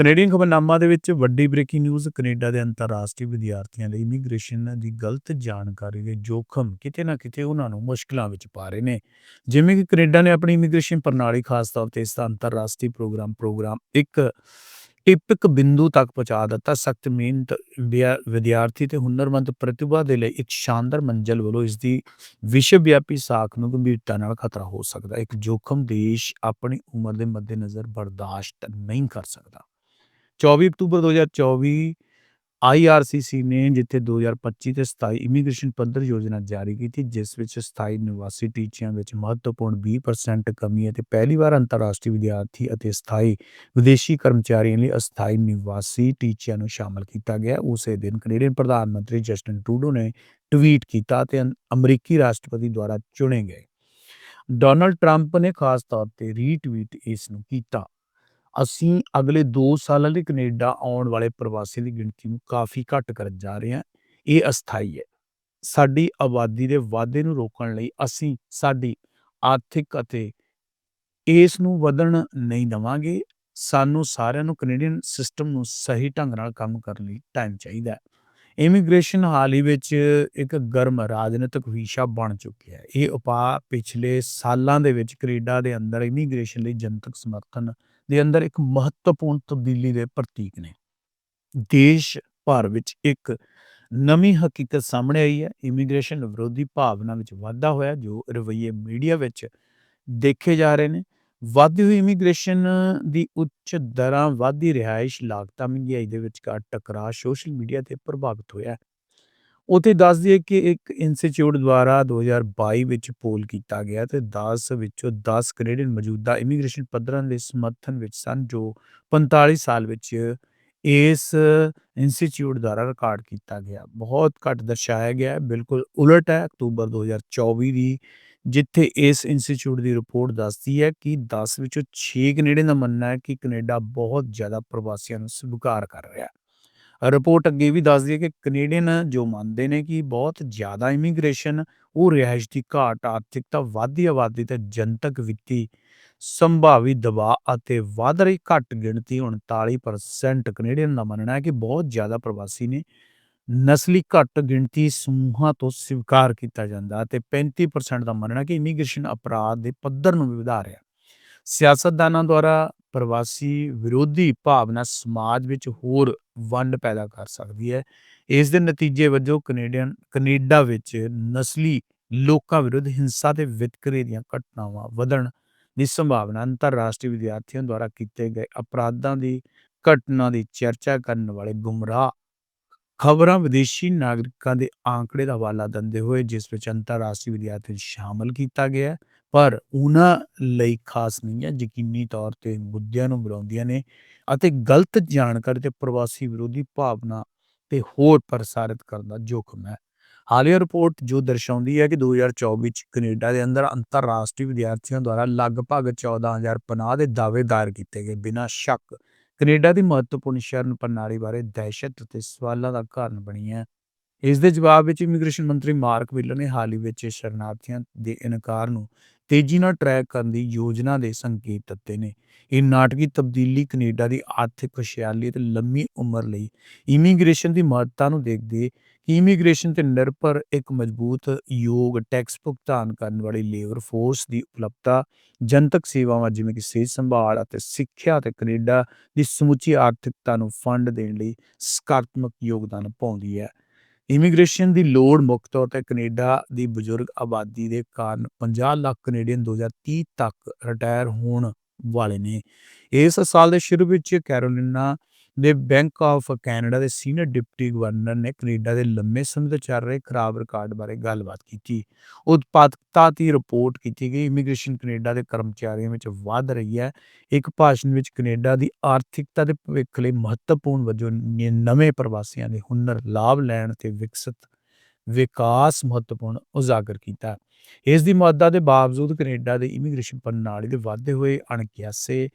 Canadian ਖਬਰਨਾਮਾ ਦੇ ਵਿੱਚ ਵੱਡੀ ਬ੍ਰੇਕਿੰਗ ਨਿਊਜ਼ ਕੈਨੇਡਾ ਦੇ ਅੰਤਰਰਾਸ਼ਟਰੀ ਵਿਦਿਆਰਥੀਆਂ ਲਈ ਇਮੀਗ੍ਰੇਸ਼ਨ ਦੀ ਗਲਤ ਜਾਣਕਾਰੀ ਦੇ ਜੋਖਮ ਕਿਤੇ ਨਾ ਕਿਤੇ ਉਹਨਾਂ ਨੂੰ ਮੁਸ਼ਕਲਾਂ ਵਿੱਚ ਪਾ ਰਹੇ ਨੇ। ਜਿਵੇਂ ਕਿ ਕੈਨੇਡਾ ਨੇ ਆਪਣੀ ਇਮੀਗ੍ਰੇਸ਼ਨ ਪ੍ਰਣਾਲੀ ਖਾਸ ਤੌਰ ਤੇ ਇਸ ਦਾ ਅੰਤਰਰਾਸ਼ਟਰੀ ਪ੍ਰੋਗਰਾਮ ਪ੍ਰੋਗਰਾਮ ਇੱਕ ਟਿਪਕ ਬਿੰਦੂ ਤੱਕ ਪਹੁੰਚਾ ਦਿੱਤਾ। ਸਖਤ ਮਿਹਨਤ ਵਿਦਿਆਰਥੀ ਤੇ ਹੁਨਰਮੰਦ ਪ੍ਰਤਿਭਾ ਦੇ ਲਈ ਇੱਕ ਸ਼ਾਨਦਾਰ ਮੰਜ਼ਲ ਵੱਲੋਂ ਇਸ ਦੀ ਵਿਸ਼ਵ ਵਿਆਪੀ ਸਾਖ ਨੂੰ ਗੰਭੀਰਤਾ ਨਾਲ ਖਤਰਾ ਹੋ ਸਕਦਾ। ਇੱਕ ਜੋਖਮ ਦੇਸ਼ ਆਪਣੀ ਉਮਰ ਦੇ ਮੱਦੇਨਜ਼ਰ ਬਰਦਾਸ਼ਤ ਨਹੀਂ ਕਰ ਸਕਦਾ। 24 ਅਕਤੂਬਰ 2024 ਆਈਆਰਸੀਸੀ ਨੇ ਜਿੱਥੇ 2025 ਤੇ 27 ਇਮੀਗ੍ਰੇਸ਼ਨ ਪੱਧਰ ਯੋਜਨਾ ਜਾਰੀ ਕੀਤੀ, ਜਿਸ ਵਿੱਚ ਸਥਾਈ ਨਿਵਾਸੀ ਟੀਚਿਆਂ ਵਿੱਚ ਮਹੱਤਵਪੂਰਨ 20% ਕਮੀ ਹੈ ਪਹਿਲੀ ਵਾਰ ਅੰਤਰਰਾਸ਼ਟਰੀ ਵਿਦਿਆਰਥੀ ਅਤੇ ਸਥਾਈ ਵਿਦੇਸ਼ੀ ਕਰਮਚਾਰੀਆਂ ਲਈ ਅਸਥਾਈ ਨਿਵਾਸੀ ਟੀਚਿਆਂ ਨੂੰ ਸ਼ਾਮਲ ਕੀਤਾ ਗਿਆ। ਉਸੇ ਦਿਨ ਕੈਨੇਡੀਅਨ ਪ੍ਰਧਾਨ ਮੰਤਰੀ ਜਸਟਿਨ ਟਰੂਡੋ ਨੇ ਟਵੀਟ ਕੀਤਾ ਤੇ ਅਮਰੀਕੀ ਰਾਸ਼ਟਰਪਤੀ ਦੁਆਰਾ ਚੁਣੇ ਗਏ। ਡੋਨਲਡ ਟਰੰਪ ਨੇ ਖਾਸ ਤੌਰ ਤੇ ਰੀਟਵੀਟ ਇਸ ਨੂੰ ਕੀਤਾ। ਅਸੀਂ ਅਗਲੇ 2 ਸਾਲਾਂ ਲਈ ਕੈਨੇਡਾ ਆਉਣ ਵਾਲੇ ਪ੍ਰਵਾਸੀ ਦੀ ਗਿਣਤੀ ਨੂੰ ਕਾਫੀ ਘੱਟ ਕਰਨ ਜਾ ਰਹੇ ਹਾਂ। ਇਹ ਅਸਥਾਈ ਹੈ। ਸਾਡੀ ਆਬਾਦੀ ਦੇ ਵਾਧੇ ਨੂੰ ਰੋਕਣ ਲਈ ਅਸੀਂ ਸਾਡੀ ਆਰਥਿਕ ਅਤੇ ਇਸ ਨੂੰ ਵਧਣ ਨਹੀਂ ਦਵਾਂਗੇ। ਸਾਨੂੰ ਸਾਰਿਆਂ ਨੂੰ ਕੈਨੇਡੀਅਨ ਸਿਸਟਮ ਨੂੰ ਸਹੀ ਢੰਗ ਨਾਲ ਕੰਮ ਕਰਨ ਲਈ ਟਾਈਮ ਚਾਹੀਦਾ ਹੈ। ਇਮੀਗ੍ਰੇਸ਼ਨ ਹਾਲ ਹੀ ਵਿੱਚ ਇੱਕ ਗਰਮ ਰਾਜਨੀਤਿਕ ਵਿਸ਼ਾ ਬਣ ਚੁੱਕਿਆ ਹੈ। ਇਹ ਉਪਾਅ ਪਿਛਲੇ ਸਾਲਾਂ ਦੇ ਵਿੱਚ ਕੈਨੇਡਾ ਦੇ ਅੰਦਰ ਇਮੀਗ੍ਰੇਸ਼ਨ ਲਈ ਜਨਤਕ ਸਮਰਥਨ ਦੇ ਅੰਦਰ ਇੱਕ ਮਹੱਤਵਪੂਰਨ ਤਬਦੀਲੀ ਦੇ ਪ੍ਰਤੀਕ ਨੇ। ਦੇਸ਼ ਭਰ ਵਿੱਚ ਇੱਕ ਨਵੀਂ ਹਕੀਕਤ ਸਾਹਮਣੇ ਆਈ ਹੈ। ਇਮੀਗ੍ਰੇਸ਼ਨ ਵਿਰੋਧੀ ਭਾਵਨਾ ਵਿੱਚ ਵਾਧਾ ਹੋਇਆ, ਜੋ ਰਵੱਈਏ ਮੀਡੀਆ ਵਿੱਚ ਦੇਖੇ ਜਾ ਰਹੇ ਨੇ। ਵਧਦੀ ਹੋਈ ਇਮੀਗ੍ਰੇਸ਼ਨ ਦੀ ਉੱਚ ਦਰਾਂ ਵਧਦੀ ਰਿਹਾਇਸ਼, ਲਾਗਤਾਂ, ਮਹਿੰਗਾਈ ਦੇ ਵਿਚਕਾਰ ਟਕਰਾਅ ਸੋਸ਼ਲ ਮੀਡੀਆ ਤੇ ਪ੍ਰਭਾਵਿਤ ਹੋਇਆ। ਉੱਥੇ ਦੱਸ ਦਈਏ ਕਿ ਇੱਕ ਇੰਸਟੀਚਿਊਟ ਦੁਆਰਾ 2022 ਵਿੱਚ ਪੋਲ ਕੀਤਾ ਗਿਆ ਤੇ 10 ਵਿੱਚੋਂ 10 ਕੈਨੇਡੀਅਨ ਮੌਜੂਦਾ ਇਮੀਗ੍ਰੇਸ਼ਨ ਪੱਧਰਾਂ ਦੇ ਸਮਰਥਨ ਵਿੱਚ ਸਨ, ਜੋ 45 ਸਾਲ ਵਿੱਚ ਇਸ ਇੰਸਟੀਚਿਊਟ ਦੁਆਰਾ ਰਿਕਾਰਡ ਕੀਤਾ ਗਿਆ। ਬਹੁਤ ਘੱਟ ਦਰਸਾਇਆ ਗਿਆ ਹੈ ਬਿਲਕੁਲ ਉਲਟ ਹੈ, ਅਕਤੂਬਰ 2024 ਦੀ ਜਿੱਥੇ ਇਸ ਇੰਸਟੀਚਿਊਟ ਦੀ ਰਿਪੋਰਟ ਦੱਸਦੀ ਹੈ ਕਿ 10 ਵਿੱਚੋਂ 6 ਕੈਨੇਡੀਅਨ ਦਾ ਮੰਨਣਾ ਹੈ ਕਿ ਕੈਨੇਡਾ ਬਹੁਤ ਜ਼ਿਆਦਾ ਪ੍ਰਵਾਸੀਆਂ ਨੂੰ ਸਵੀਕਾਰ ਕਰ ਰਿਹਾ ਹੈ। ਰਿਪੋਰਟ ਅੱਗੇ ਵੀ ਦੱਸਦੀ ਹੈ ਕਿ ਕੈਨੇਡੀਅਨ ਜੋ ਮੰਨਦੇ ਨੇ ਕਿ ਬਹੁਤ ਜ਼ਿਆਦਾ ਇਮੀਗ੍ਰੇਸ਼ਨ, ਉਹ ਰਿਹਾਇਸ਼ ਦੀ ਘਾਟ, ਆਰਥਿਕਤਾ ਵਾਧੀ ਆਬਾਦੀ ਤੇ ਜਨਤਕ ਵਿੱਤੀ ਸੰਭਾਵੀ ਦਬਾਅ ਅਤੇ ਵਧ ਰਹੀ ਘੱਟ ਗਿਣਤੀ 39% ਕੈਨੇਡੀਅਨ ਦਾ ਮੰਨਣਾ ਹੈ ਕਿ ਬਹੁਤ ਜ਼ਿਆਦਾ ਪ੍ਰਵਾਸੀ ਨੇ। ਨਸਲੀ ਘੱਟ ਗਿਣਤੀ ਸਮੂਹਾਂ ਤੋਂ ਸਵੀਕਾਰ ਕੀਤਾ ਜਾਂਦਾ ਅਤੇ 35% ਦਾ ਮੰਨਣਾ ਕਿ ਇਮੀਗ੍ਰੇਸ਼ਨ ਅਪਰਾਧ ਦੇ ਪੱਧਰ ਨੂੰ ਵੀ ਵਧਾ ਰਿਹਾ ਸਿਆਸਤਦਾਨਾਂ ਦੁਆਰਾ ਪ੍ਰਵਾਸੀ ਵਿਰੋਧੀ ਭਾਵਨਾ ਸਮਾਜ ਵਿੱਚ ਹੋਰ ਵੰਡ ਪੈਦਾ ਕਰ ਸਕਦੀ ਹੈ। ਇਸ ਦੇ ਨਤੀਜੇ ਵਜੋਂ ਕੈਨੇਡੀਅਨ, ਕੈਨੇਡਾ ਵਿੱਚ ਨਸਲੀ ਲੋਕਾਂ ਵਿਰੁੱਧ ਹਿੰਸਾ ਤੇ ਵਿਤਕਰੇ ਦੀਆਂ ਘਟਨਾਵਾਂ ਵਧਣ ਦੀ ਸੰਭਾਵਨਾ ਅੰਤਰਰਾਸ਼ਟਰੀ ਵਿਦਿਆਰਥੀਆਂ ਦੁਆਰਾ ਕੀਤੇ ਗਏ ਅਪਰਾਧਾਂ ਦੀ ਘਟਨਾ ਦੀ ਚਰਚਾ ਕਰਨ ਵਾਲੇ ਗੁੰਮਰਾਹ ਖਬਰਾਂ ਵਿਦੇਸ਼ੀ ਨਾਗਰਿਕਾਂ ਦੇ ਆંકੜੇ ਦਾ ਹਵਾਲਾ ਦਿੰਦੇ ਹੋਏ, ਜਿਸ ਵਿੱਚ ਅੰਤਰਰਾਸ਼ਟਰੀ ਵਿਦਿਆਰਥੀ ਸ਼ਾਮਲ ਕੀਤਾ ਗਿਆ ਪਰ ਉਹਨਾਂ ਲਈ ਖਾਸ ਨਹੀਂ ਹੈ, ਯਕੀਨੀ ਤੌਰ ਤੇ ਮੁੱਦਿਆਂ ਨੂੰ ਬੁਲਾਉਂਦੀਆਂ ਨੇ ਅਤੇ ਗਲਤ ਜਾਣਕਾਰੀ ਤੇ ਪ੍ਰਵਾਸੀ ਵਿਰੋਧੀ ਭਾਵਨਾ ਤੇ ਹੋਰ ਪ੍ਰਸਾਰਿਤ ਕਰਨ ਦਾ ਜੋਖਮ ਹੈ। ਹਾਲੀਆ ਰਿਪੋਰਟ ਜੋ ਦਰਸਾਉਂਦੀ ਹੈ ਕਿ 2024 ਚ ਕੈਨੇਡਾ ਦੇ ਅੰਦਰ ਅੰਤਰਰਾਸ਼ਟਰੀ ਵਿਦਿਆਰਥੀਆਂ ਦੁਆਰਾ ਲਗਭਗ 14000 ਪਨਾਹ ਦੇ ਦਾਅਵੇ ਦਾਇਰ ਕੀਤੇ ਗਏ ਬਿਨਾਂ ਸ਼ੱਕ ਕੈਨੇਡਾ ਦੀ ਮਹੱਤਵਪੂਰਨ ਸ਼ਰਨ ਪ੍ਰਣਾਲੀ ਬਾਰੇ ਦਹਿਸ਼ਤ ਅਤੇ ਸਵਾਲਾਂ ਦਾ ਕਾਰਨ ਬਣੀ ਹੈ। ਇਸ ਦੇ ਜਵਾਬ ਵਿੱਚ ਇਮੀਗ੍ਰੇਸ਼ਨ ਮੰਤਰੀ ਮਾਰਕ ਵਿਲਰ ਨੇ ਹਾਲ ਹੀ ਵਿੱਚ ਸ਼ਰਨਾਰਥੀਆਂ ਦੇ ਇਨਕਾਰ ਨੂੰ ਤੇਜ਼ੀ ਨਾਲ ਟਰੈਕ ਕਰਨ ਦੀ ਯੋਜਨਾ ਦੇ ਸੰਕੇਤ ਦਿੱਤੇ ਨੇ। ਇਹ ਨਾਟਕੀ ਤਬਦੀਲੀ ਕੈਨੇਡਾ ਦੀ ਆਰਥਿਕ ਖੁਸ਼ਹਾਲੀ ਅਤੇ ਲੰਮੀ ਉਮਰ ਲਈ ਇਮੀਗ੍ਰੇਸ਼ਨ ਦੀ ਮਹੱਤਤਾ ਨੂੰ ਦੇਖਦੇ ਕਿ ਇਮੀਗ੍ਰੇਸ਼ਨ ਤੇ ਨਿਰਭਰ ਇੱਕ ਮਜ਼ਬੂਤ ਯੋਗ ਟੈਕਸ ਭੁਗਤਾਨ ਕਰਨ ਵਾਲੀ ਲੇਬਰ ਫੋਰਸ ਦੀ ਉਪਲਬਧਤਾ, ਜਨਤਕ ਸੇਵਾਵਾਂ ਜਿਵੇਂ ਕਿ ਸਿਹਤ ਸੰਭਾਲ ਅਤੇ ਸਿੱਖਿਆ ਤੇ ਕੈਨੇਡਾ ਦੀ ਸਮੁੱਚੀ ਆਰਥਿਕਤਾ ਨੂੰ ਫੰਡ ਦੇਣ ਲਈ ਸਕਾਰਾਤਮਕ ਯੋਗਦਾਨ ਪਾਉਂਦੀ ਹੈ। ਇਮੀਗ੍ਰੇਸ਼ਨ ਦੀ ਲੋੜ ਮੁੱਖ ਤੌਰ ਤੇ ਕੈਨੇਡਾ ਦੀ ਬਜ਼ੁਰਗ ਆਬਾਦੀ ਦੇ ਕਾਰਨ 50 ਲੱਖ ਕੈਨੇਡੀਅਨ 2030 ਤੱਕ ਰਿਟਾਇਰ ਹੋਣ ਵਾਲੇ ਨੇ। ਇਸ ਸਾਲ ਦੇ ਸ਼ੁਰੂ ਵਿੱਚ ਕੈਰੋਲਿਨਾ ਦੇ ਬੈਂਕ ਆਫ ਕੈਨੇਡਾ ਦੇ ਸੀਨੀਅਰ ਡਿਪਟੀ ਗਵਰਨਰ ਨੇ ਕੈਨੇਡਾ ਦੇ ਲੰਮੇ ਸਮੇਂ ਤੋਂ ਚੱਲ ਰਹੇ ਖਰਾਬ ਰਿਕਾਰਡ ਬਾਰੇ ਗੱਲਬਾਤ ਕੀਤੀ। ਉਤਪਾਦਕਤਾ ਦੀ ਰਿਪੋਰਟ ਕੀਤੀ ਗਈ। ਇਮੀਗ੍ਰੇਸ਼ਨ ਕੈਨੇਡਾ ਦੇ ਕਰਮਚਾਰੀਆਂ ਵਿੱਚ ਵਧ ਰਹੀ ਹੈ। ਇੱਕ ਭਾਸ਼ਣ ਵਿੱਚ ਕੈਨੇਡਾ ਦੀ ਆਰਥਿਕਤਾ ਦੇ ਭਵਿੱਖ ਲਈ ਮਹੱਤਵਪੂਰਨ ਵਜੋਂ ਨਵੇਂ ਪ੍ਰਵਾਸੀਆਂ ਦੇ ਹੁਨਰ, ਲਾਭ ਲੈਣ ਤੇ ਵਿਕਸਿਤ ਵਿਕਾਸ ਮਹੱਤਵਪੂਰਨ ਉਜਾਗਰ ਕੀਤਾ। ਇਸ ਦੀ ਮਦਦ ਦੇ ਬਾਵਜੂਦ ਕੈਨੇਡਾ ਦੇ ਇਮੀਗ੍ਰੇਸ਼ਨ ਪ੍ਰਣਾਲੀ ਦੇ ਵਾਧੇ ਹੋਏ ਅਣਕਿਆਸੇ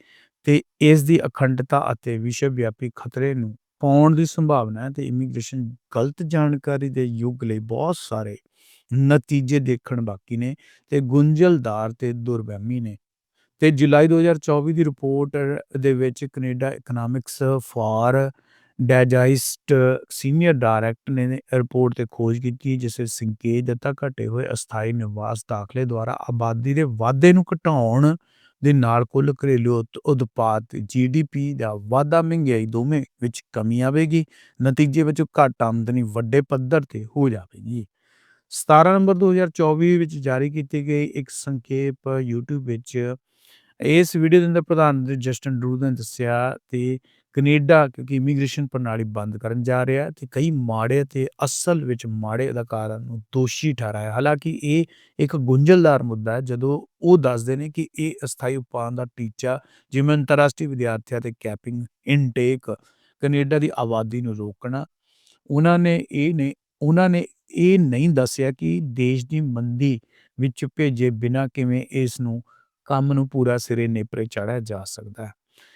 ਤੇ ਇਸ ਦੀ ਅਖੰਡਤਾ ਅਤੇ ਵਿਸ਼ਵ ਵਿਆਪੀ ਖਤਰੇ ਨੂੰ ਪਾਉਣ ਦੀ ਸੰਭਾਵਨਾ ਹੈ ਤੇ ਇਮੀਗ੍ਰੇਸ਼ਨ ਗਲਤ ਜਾਣਕਾਰੀ ਦੇ ਯੁੱਗ ਲਈ ਬਹੁਤ ਸਾਰੇ ਨਤੀਜੇ ਦੇਖਣ ਬਾਕੀ ਨੇ ਤੇ ਗੁੰਝਲਦਾਰ ਤੇ ਦੁਰਵਹਿਮੀ ਨੇ। ਤੇ ਜੁਲਾਈ 2024 ਦੀ ਰਿਪੋਰਟ ਦੇ ਵਿੱਚ Canada economics for digest senior director ਨੇ ਰਿਪੋਰਟ ਤੇ ਖੋਜ ਕੀਤੀ ਜਿਸ ਵਿੱਚ ਸੰਕੇਤ ਦਿੱਤਾ ਘਟੇ ਹੋਏ ਅਸਥਾਈ ਨਿਵਾਸ ਦਾਖਲੇ ਦੁਆਰਾ ਆਬਾਦੀ ਦੇ ਵਾਧੇ ਨੂੰ ਘਟਾਉਣ ਦੇ ਨਾਲ ਕੁੱਲ ਘਰੇਲੂ ਉਤਪਾਦ ਜੀਡੀਪੀ ਦਾ ਵਾਧਾ ਮਹਿੰਗਾਈ ਦੋਵੇਂ ਵਿੱਚ ਕਮੀ ਆਵੇਗੀ, ਨਤੀਜੇ ਵਜੋਂ ਘੱਟ ਆਮਦਨੀ ਵੱਡੇ ਪੱਧਰ ਤੇ ਹੋ ਜਾਵੇਗੀ। 17 ਨਵੰਬਰ 2024 ਵਿੱਚ ਜਾਰੀ ਕੀਤੀ ਗਈ ਇੱਕ ਸੰਖੇਪ YouTube ਵਿੱਚ ਇਸ ਵੀਡੀਓ ਦੇ ਅੰਦਰ ਪ੍ਰਧਾਨ ਮੰਤਰੀ ਜਸਟਨ ਟਰੂਡੋ ਨੇ ਦੱਸਿਆ ਤੇ ਕੈਨੇਡਾ, ਕਿਉਂਕਿ ਇਮੀਗ੍ਰੇਸ਼ਨ ਪ੍ਰਣਾਲੀ ਬੰਦ ਕਰਨ ਜਾ ਰਿਹਾ ਤੇ ਕਈ ਮਾੜੇ ਤੇ ਅਸਲ ਵਿੱਚ ਮਾੜੇ ਅਧਿਕਾਰਾਂ ਨੂੰ ਦੋਸ਼ੀ ਠਹਿਰਾਇਆ। ਹਾਲਾਂਕਿ ਇਹ ਇੱਕ ਗੁੰਝਲਦਾਰ ਮੁੱਦਾ ਹੈ, ਜਦੋਂ ਉਹ ਦੱਸਦੇ ਨੇ ਕਿ ਇਹ ਅਸਥਾਈ ਉਪਾਅ ਦਾ ਟੀਚਾ ਜਿਵੇਂ ਅੰਤਰਰਾਸ਼ਟਰੀ ਵਿਦਿਆਰਥੀਆਂ ਤੇ ਕੈਪਿੰਗ ਇਨਟੇਕ ਕੈਨੇਡਾ ਦੀ ਆਬਾਦੀ ਨੂੰ ਰੋਕਣਾ। ਉਹਨਾਂ ਨੇ ਇਹ ਨੇ, ਉਹਨਾਂ ਨੇ ਇਹ ਨਹੀਂ ਦੱਸਿਆ ਕਿ ਦੇਸ਼ ਦੀ ਮੰਦੀ ਵਿੱਚ ਭੇਜੇ ਬਿਨਾਂ ਕਿਵੇਂ ਇਸ ਨੂੰ ਕੰਮ ਨੂੰ ਪੂਰਾ ਸਿਰੇ ਨੇਪਰੇ ਚਾੜਿਆ ਜਾ ਸਕਦਾ ਹੈ।